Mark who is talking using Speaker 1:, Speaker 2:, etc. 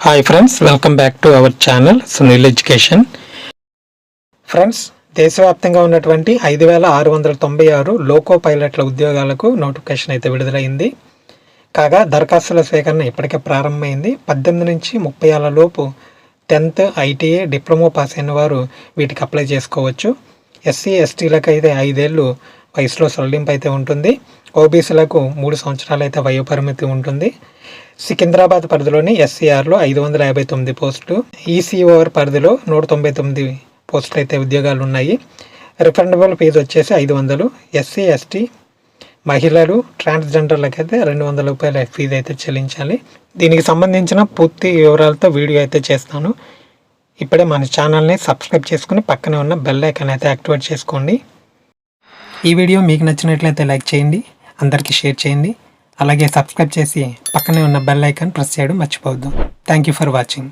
Speaker 1: Hi friends welcome back to our channel Sunil education friends దేశవ్యాప్తంగా ఉన్నటువంటి ఐదు వేల ఆరు వందల తొంభై ఆరు లోకో పైలట్ల ఉద్యోగాలకు నోటిఫికేషన్ అయితే విడుదలైంది. కాగా దరఖాస్తుల స్వీకరణ ఇప్పటికే ప్రారంభమైంది. పద్దెనిమిది నుంచి ముప్పై ఏళ్ళ లోపు టెన్త్ ఐటీఏ డిప్లొమా పాస్ అయిన వారు వీటికి అప్లై చేసుకోవచ్చు. ఎస్సీ ఎస్టీలకు అయితే ఐదేళ్ళు వయసులో సడలింపు అయితే ఉంటుంది. ఓబీసీలకు మూడు సంవత్సరాలు అయితే వయోపరిమితి ఉంటుంది. సికింద్రాబాద్ పరిధిలోని ఎస్సీఆర్లో ఐదు వందల యాభై తొమ్మిది పోస్టులు ఈసీఓఆర్ పరిధిలో నూట తొంభై తొమ్మిది పోస్టులు అయితే ఉద్యోగాలు ఉన్నాయి రిఫండబుల్ ఫీజు వచ్చేసి ఐదు వందలు. ఎస్సీ ఎస్టీ మహిళలు ట్రాన్స్జెండర్లకు అయితే రెండు వందల రూపాయల ఫీజు అయితే చెల్లించాలి. దీనికి సంబంధించిన పూర్తి వివరాలతో వీడియో అయితే చేస్తాను. ఇప్పుడే మన ఛానల్ని సబ్స్క్రైబ్ చేసుకుని పక్కనే ఉన్న బెల్ ఐకాన్ అయితే యాక్టివేట్ చేసుకోండి. ఈ వీడియో మీకు నచ్చినట్లయితే లైక్ చేయండి. అందరికీ షేర్ చేయండి. అలాగే సబ్స్క్రైబ్ చేసి పక్కనే ఉన్న బెల్ ఐకాన్ ప్రెస్ చేయడం మర్చిపోవద్దు. Thank you for watching